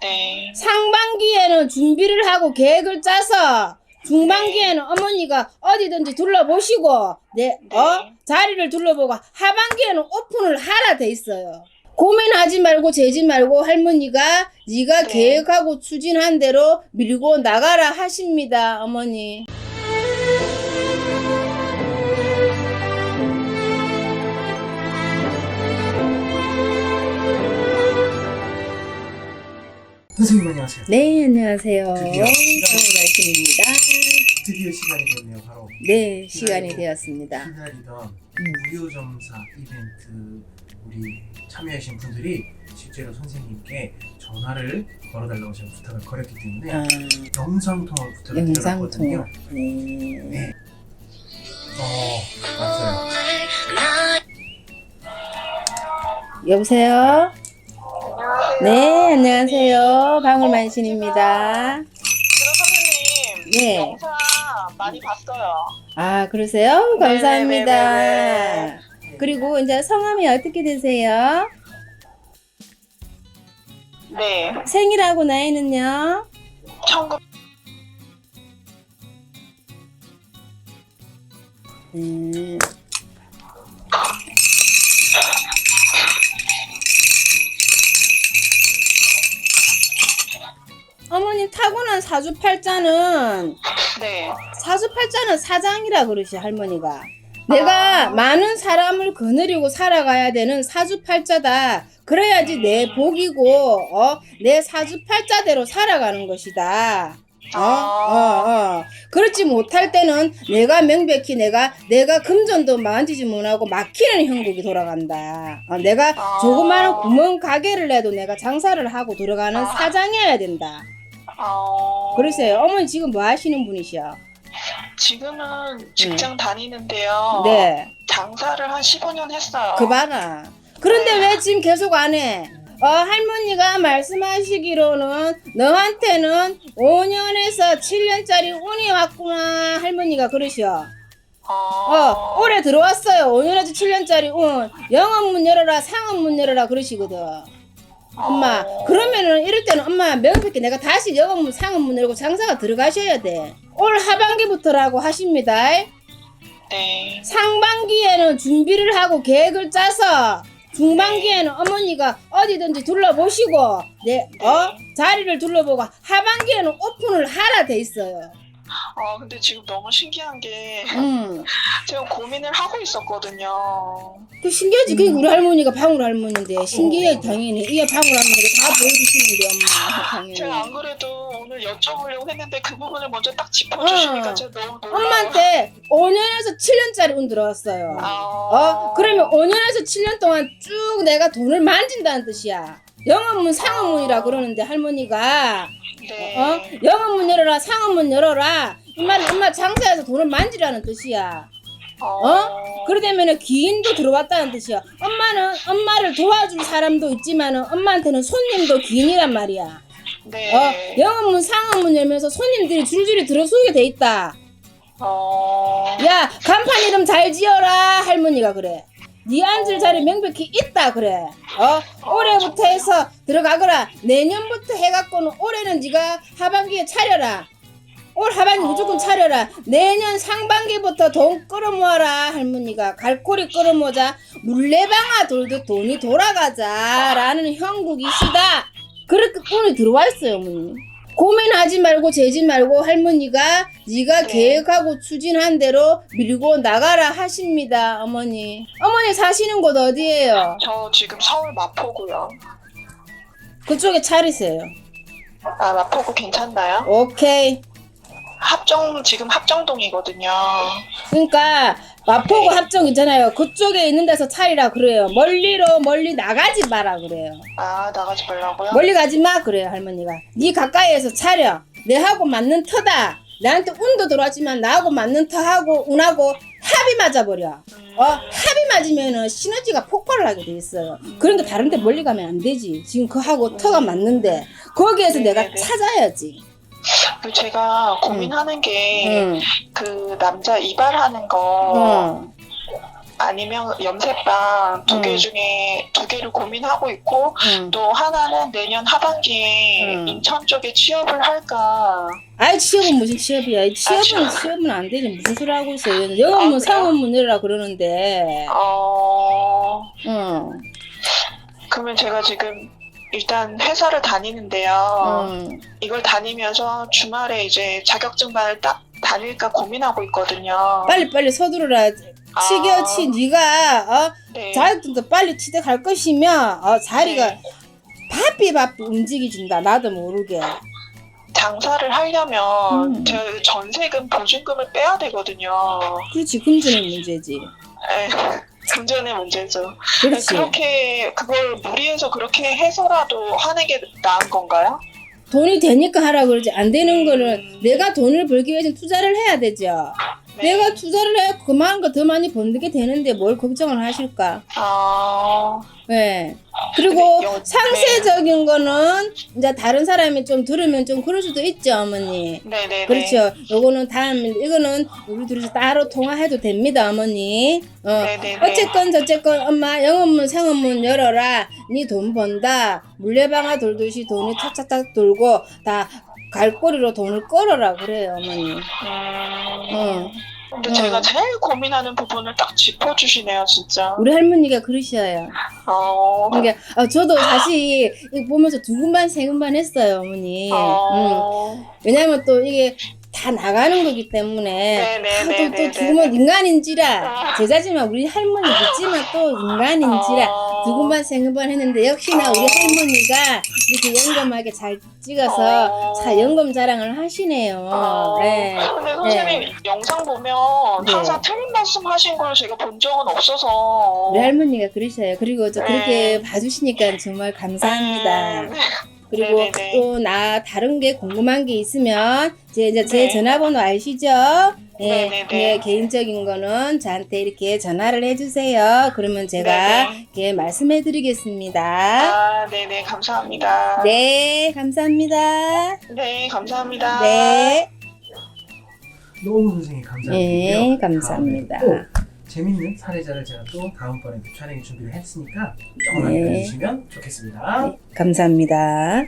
네. 상반기에는 준비를 하고 계획을 짜서 중반기에는 어머니가 어디든지 둘러보시고 네, 네. 어? 자리를 둘러보고 하반기에는 오픈을 하라 돼 있어요. 고민하지 말고 재지 말고 할머니가 네가 네. 계획하고 추진한 대로 밀고 나가라 하십니다, 어머니. 선생님 안녕하세요. 네, 안녕하세요. 드디어 말씀입니다. 드디어 시간이 됐네요. 바로 네, 시간이 되었습니다. 기다리던 음. 무료 점사 이벤트 우리 참여하신 분들이 실제로 선생님께 전화를 걸어달라고 제가 부탁을 걸었기 때문에 아, 영상 통화 부탁을 영상 드렸거든요. 통화. 네. 네. 어 맞아요. 여보세요? 네, 안녕하세요. 방울만신입니다. 그리고 선생님. 네. 영상 많이 봤어요. 아, 그러세요? 감사합니다. 네네네네. 그리고 이제 성함이 어떻게 되세요? 네. 생일하고 나이는요? 1900. 음. 어머니 타고난 사주팔자는 네. 사주팔자는 사장이라 그러시 할머니가 내가 아. 많은 사람을 거느리고 살아가야 되는 사주팔자다 그래야지 내 복이고 어? 내 사주팔자대로 살아가는 것이다 어? 어, 어. 그렇지 못할 때는 내가 명백히 내가 내가 금전도 만지지 못하고 막히는 형국이 돌아간다. 어, 내가 아. 조그마한 구멍 가게를 내도 내가 장사를 하고 들어가는 아. 사장이어야 된다. 어... 그러세요. 어머니 지금 뭐 하시는 분이시요? 지금은 직장 다니는데요. 네. 장사를 한 15년 했어요. 그 봐라. 그런데 네. 왜 지금 계속 안 해? 어, 할머니가 말씀하시기로는 너한테는 5년에서 7년짜리 운이 왔구나 할머니가 그러시오. 어... 어, 올해 들어왔어요. 5년에서 7년짜리 운. 영업 문 열어라, 상업 문 열어라 그러시거든. 엄마, 어. 그러면은 이럴 때는 엄마 명백히 내가 다시 영업문, 상업문 열고 장사가 들어가셔야 돼. 올 하반기부터라고 하십니다. 네. 상반기에는 준비를 하고 계획을 짜서 중반기에는 어머니가 어디든지 둘러보시고 네, 어? 자리를 둘러보고 하반기에는 오픈을 하라 돼 있어요. 어, 근데 지금 너무 신기한 게 음. 제가 고민을 하고 있었거든요. 그 신기하지. 그게 우리 할머니가 방울 할머니인데 신기해 당연히. 이게 방울 할머니가 다 보여주시는데 엄마 당연히. 제가 안 그래도 오늘 여쭤보려고 했는데 그 부분을 먼저 딱 짚어주시니까 어. 제가 너무 놀라워. 엄마한테 5년에서 7년짜리 운 들어왔어요. 아... 어? 그러면 5년에서 7년 동안 쭉 내가 돈을 만진다는 뜻이야. 영업문, 상업문이라 그러는데 할머니가 네. 어? 영업문 열어라, 상업문 열어라. 이 말은 엄마 장사해서 돈을 만지라는 뜻이야. 어? 그러다면은 기인도 들어왔다는 뜻이야. 엄마는 엄마를 도와줄 사람도 있지만 은 엄마한테는 손님도 기인이란 말이야. 네. 어? 영업문, 상업문 열면서 손님들이 줄줄이 들어서게 돼 있다. 어... 야, 간판 이름 잘 지어라 할머니가 그래. 네 앉을 자리 명백히 있다 그래. 어? 올해부터 해서 들어가거라. 내년부터 해갖고는 올해는 네가 하반기에 차려라. 올 하반기 무조건 차려라. 내년 상반기부터 돈 끌어모아라 할머니가 갈고리 끌어모자 물레방아 돌듯 돈이 돌아가자라는 형국이시다. 그렇게 꿈이 들어와 있어요 어머니. 고민하지 말고 재지 말고 할머니가 네가 네. 계획하고 추진한 대로 밀고 나가라 하십니다 어머니. 어머니 사시는 곳 어디예요? 저 지금 서울 마포고요. 그쪽에 차리세요. 아 마포구 괜찮나요? 오케이. 합정 지금 합정동이거든요. 그러니까 마포구 합정 있잖아요. 그쪽에 있는 데서 차리라 그래요. 멀리로 멀리 나가지 마라 그래요. 아 나가지 말라고요? 멀리 가지 마 그래요 할머니가. 네 가까이에서 차려. 내하고 맞는 터다. 나한테 운도 들어왔지만 나하고 맞는 터하고 운하고 합이 맞아버려. 음, 어 합이 맞으면은 시너지가 폭발을 하게 돼 있어요. 그러니까 다른데 멀리 가면 안 되지. 지금 그하고 터가 맞는데 거기에서 내가 네네네. 찾아야지. 그 제가 고민하는 게 응. 그 남자 이발하는 거 어. 아니면 염색방 두 개 음. 중에 두 개를 고민하고 있고 응. 또 하나는 내년 하반기에 음. 인천 쪽에 취업을 할까. 아이 취업은 무슨 취업이야? 이 취업은 취업. 취업은 안 되지 무슨 소리 하고 있어요? 영업문 아, 그래요? 상업문 이라 그러는데. 어 응. 그러면 제가 지금 일단 회사를 다니는데요. 응. 이걸 다니면서 주말에 이제 자격증반을 딱 다닐까 고민하고 있거든요. 빨리 빨리 서두르라. 아, 치겨치 네가 어 네. 자격증도 빨리 취득할 것이면 어 자리가 네. 바삐 바삐 움직여준다. 나도 모르게. 장사를 하려면 음. 제가 전세금 보증금을 빼야 되거든요. 그렇지 금전의 문제지. 에, 금전의 문제죠. 그렇지. 그렇게 그걸 무리해서 그렇게 해서라도 하는 게 나은 건가요? 돈이 되니까 하라 그러지 안 되는 거는 음. 내가 돈을 벌기 위해서 투자를 해야 되죠. 네. 내가 투자를 해 그만한 거 더 많이 벌게 되는데 뭘 걱정을 하실까? 아, 네. 그리고 근데 여- 상세적인 거는 이제 다른 사람이 좀 들으면 좀 그럴 수도 있죠, 어머니. 네네네. 그렇죠. 요거는 다음 이거는 우리 둘이서 따로 통화해도 됩니다, 어머니. 어. 네네네. 어쨌건 저쨌건 엄마 영업문 상업문 열어라. 니돈 번다. 물레방아 돌듯이 돈이 탁탁탁 돌고 다 갈고리로 돈을 끌어라 그래요, 어머니. 음, 어. 근데 음. 제가 제일 고민하는 부분을 딱 짚어주시네요, 진짜. 우리 할머니가 그러셔요. 어, 그러니까 어, 저도 이거 보면서 두근반 세근반 했어요, 어머니. 응. 어, 왜냐면 또 이게 다 나가는 거기 때문에 네네네네. 또, 또 두근반 인간인지라 제자지만 우리 할머니 믿지만 또 인간인지라 어. 두근반 세근반 했는데 역시나 우리 할머니가 이렇게 영검하게 잘 찍어서 어. 자 영검 자랑을 하시네요. 어, 네. 근데 선생님 영상 보면 네. 항상 틀린 말씀 하신 걸 제가 본 적은 없어서. 우리 할머니가 그러셔요. 그리고 저 그렇게 네. 봐주시니까 정말 감사합니다. 음, 그리고. 또 나 다른 게 궁금한 게 있으면 제 이제 제 네. 전화번호 아시죠? 예, 네네네. 네, 개인적인 거는 저한테 이렇게 전화를 해주세요. 그러면 제가 네네. 이렇게 말씀해드리겠습니다. 아, 네네, 감사합니다. 네, 감사합니다. 네, 감사합니다. 네, 너무 선생님 감사드리고요. 네, 감사합니다. 다음에 또 재밌는 사례자를 제가 또 다음번에 또 촬영 준비를 했으니까 조금만 네. 기다려주시면 좋겠습니다. 감사합니다.